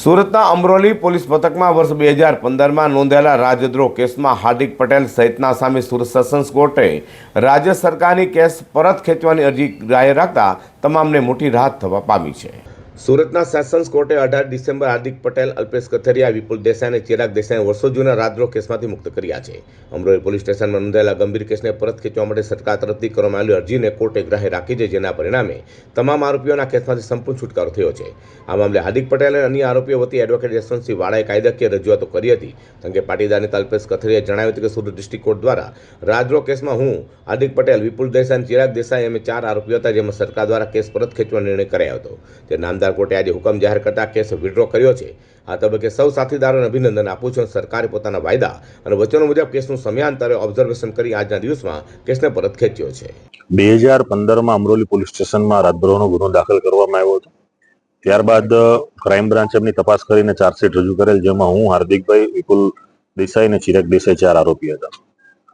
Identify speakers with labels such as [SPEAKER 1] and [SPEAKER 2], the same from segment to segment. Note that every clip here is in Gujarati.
[SPEAKER 1] સુરતના અમરોલી પોલીસ મથકમાં વર્ષ બે હજાર પંદરમાં નોંધાયેલા રાજદ્રોહ કેસમાં હાર્દિક પટેલ સહિતના સામે સુરત સેશન્સ કોર્ટે રાજ્ય સરકારની કેસ પરત ખેંચવાની અરજી જાહેર રાખતા તમામને મોટી રાહત થવા પામી છે. સુરતના સેશન્સ કોર્ટે અઢાર ડિસેમ્બર હાર્દિક પટેલ, અલ્પેશ કથરિયા, વિપુલ દેસાઈ અને ચિરાગ દેસાઈને વર્ષો જૂના રાજદ્રોહ કેસમાંથી મુક્ત કર્યા છે. અમરોલી પોલીસ સ્ટેશનમાં નોંધાયેલા ગંભીર કેસને પરત ખેંચવા માટે સરકાર તરફથી કરવામાં આવેલી અરજીને કોર્ટે ગ્રાહ્ય રાખી છે, જેના પરિણામે તમામ આરોપીઓના કેસમાંથી સંપૂર્ણ છુટકારો થયો છે. આ મામલે હાર્દિક પટેલ અને અન્ય આરોપીઓ વતી એડવોકેટ યશવંતસિંહ વાળાએ કાયદાકીય રજૂઆતો કરી હતી. અંગે પાટીદાર નેતા અલ્પેશ કથરિયાએ જણાવ્યું હતું કે સુરત ડિસ્ટ્રિક્ટ કોર્ટ દ્વારા રાજદ્રોહ કેસમાં હું, હાર્દિક પટેલ, વિપુલ દેસાઈ અને ચિરાગ દેસાઈ અમે ચાર આરોપીઓ હતા જેમાં સરકાર દ્વારા કેસ પરત ખેંચવાનો નિર્ણય કરાયો હતો. તે નામદાર કોર્ટે આજે હુકમ જાહેર કરતા કેસ વિડ્રો કર્યો છે. આ તબક્કે સૌ સાથીદારોને અભિનંદન આપું છું સરકારે પોતાના વાયદા અને વચનો મુજબ કેસનું સમયાંતરે ઓબ્ઝર્વેશન કરી આજના દિવસમાં કેસને પરત ખેંચ્યો છે.
[SPEAKER 2] બે હજાર પંદરમાં અમરોલી પોલીસ સ્ટેશનમાં રાતભરોનો ગુનો દાખલ કરવામાં આવ્યો હતો. ત્યારબાદ ક્રાઇમ બ્રાન્ચ એમની તપાસ કરીને ચાર્જશીટ રજૂ કરેલ, જેમાં હું, હાર્દિકભાઈ, વિપુલ દેસાઈ અને ચિરાગ દેસાઈ ચાર આરોપી હતા.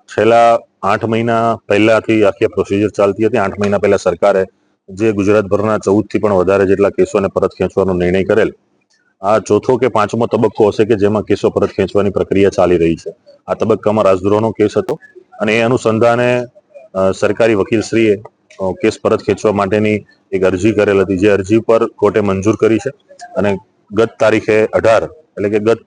[SPEAKER 2] છેલ્લા આઠ મહિના પહેલાથી આખી પ્રોસિજર ચાલતી હતી. આઠ મહિના પહેલા સરકારે જે ગુજરાતભરના ચૌદથી પણ વધારે જેટલા કેસોને પરત ખેંચવાનો નિર્ણય કરેલ, આ ચોથો કે પાંચમો તબક્કો હશે કે જેમાં કેસો પરત ખેંચવાની પ્રક્રિયા ચાલી રહી છે. આ તબક્કામાં રાજદ્રોહનો કેસ હતો અને એ અનુસંધાને સરકારી વકીલશ્રીએ કેસ પરત ખેંચવા માટેની એક અરજી કરેલ હતી. જે અરજી પર કોર્ટે મંજૂર કરી છે અને ગત તારીખે અઢાર, એટલે કે ગત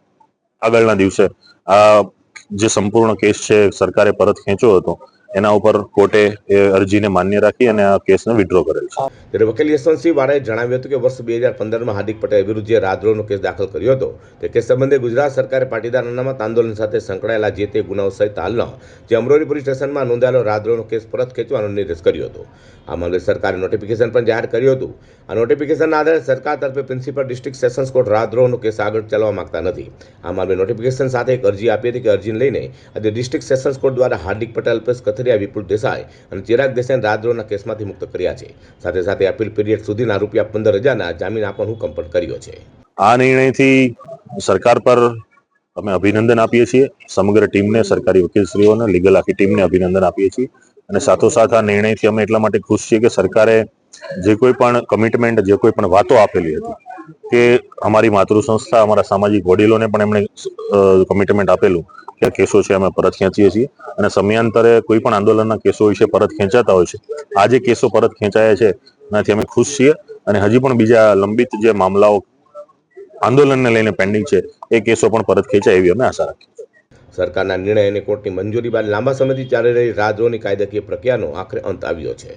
[SPEAKER 2] આગળના દિવસે આ જે સંપૂર્ણ કેસ છે, સરકારે પરત ખેંચ્યો હતો એના ઉપર કોર્ટે એ અરજીને માન્ય રાખી અને આ કેસને વિડ્રો કરેલ છે.
[SPEAKER 1] ત્યારે વકીલ યશવંતસિંહ વાળાએ જણાવ્યું હતું કે વર્ષ બે હજાર પંદરમાં હાર્દિક પટેલ વિરુદ્ધ જે રાજદ્રોહનો કેસ દાખલ કર્યો હતો, તે કેસ સંબંધે ગુજરાત સરકારે પાટીદાર અનામત આંદોલન સાથે સંકળાયેલા જે તે ગુનાઓ સહિત હાલનો જે અમરોલી પોલીસ સ્ટેશનમાં નોંધાયેલો રાજદ્રોહનો કેસ પરત ખેંચવાનો નિર્દેશ કર્યો હતો. આ મામલે સરકારે નોટિફિકેશન પણ જાહેર કર્યું હતું. આ નોટિફિકેશનના આધારે સરકાર તરફે પ્રિન્સિપલ ડિસ્ટ્રિક્ટ સેશન્સ કોર્ટ રાજદ્રોહનો કેસ આગળ ચાલવા માંગતા નથી. આ મામલે નોટિફિકેશન સાથે એક અરજી આપી હતી કે અરજીને લઈને આજે ડિસ્ટ્રિક્ટ સેશન્સ કોર્ટ દ્વારા હાર્દિક પટેલ અલ્પેશ કથરિયા વિપુલ દેસાઈ અને ચિરાગ દેસાઈને રાજદ્રોહના કેસમાંથી મુક્ત કર્યા છે. સાથે સાથે અપીલ પીરિયડ સુધીના રૂપિયા પંદર હજારના જામીન આપવાનો હુકમ પણ કર્યો છે.
[SPEAKER 2] આ નિર્ણયથી સરકાર પર અમે અભિનંદન આપીએ છીએ. સમગ્ર ટીમને, સરકારી વકીલશ્રીઓને લીગલ આખી ટીમને અભિનંદન આપીએ છીએ. અને સાથોસાથ આ નિર્ણયથી અમે એટલા માટે ખુશ છીએ કે સરકારે જે કોઈ પણ કમિટમેન્ટ જે કોઈ પણ વાતો આપેલી હતી કે અમારી માતૃ સંસ્થા અમારા સામાજિક વડીલોને પણ એમણે કમિટમેન્ટ આપેલું. આ કેસો છે, અમે પરત ખેંચીએ છીએ. અને સમયાંતરે કોઈ પણ આંદોલનના કેસો વિશે પરત ખેંચાતા હોય છે. આ જે કેસો પરત ખેંચાયા છે, એનાથી અમે ખુશ છીએ. અને હજી પણ બીજા લંબિત જે મામલાઓ આંદોલનને લઈને પેન્ડિંગ છે, એ કેસો પણ પરત ખેંચાય એવી અમે આશા રાખીએ
[SPEAKER 1] સરકારના નિર્ણય અને કોર્ટની મંજૂરી બાદ લાંબા સમયથી ચાલી રહી રાજદ્રોહની કાયદાકીય પ્રક્રિયાનો આખરે અંત આવ્યો છે.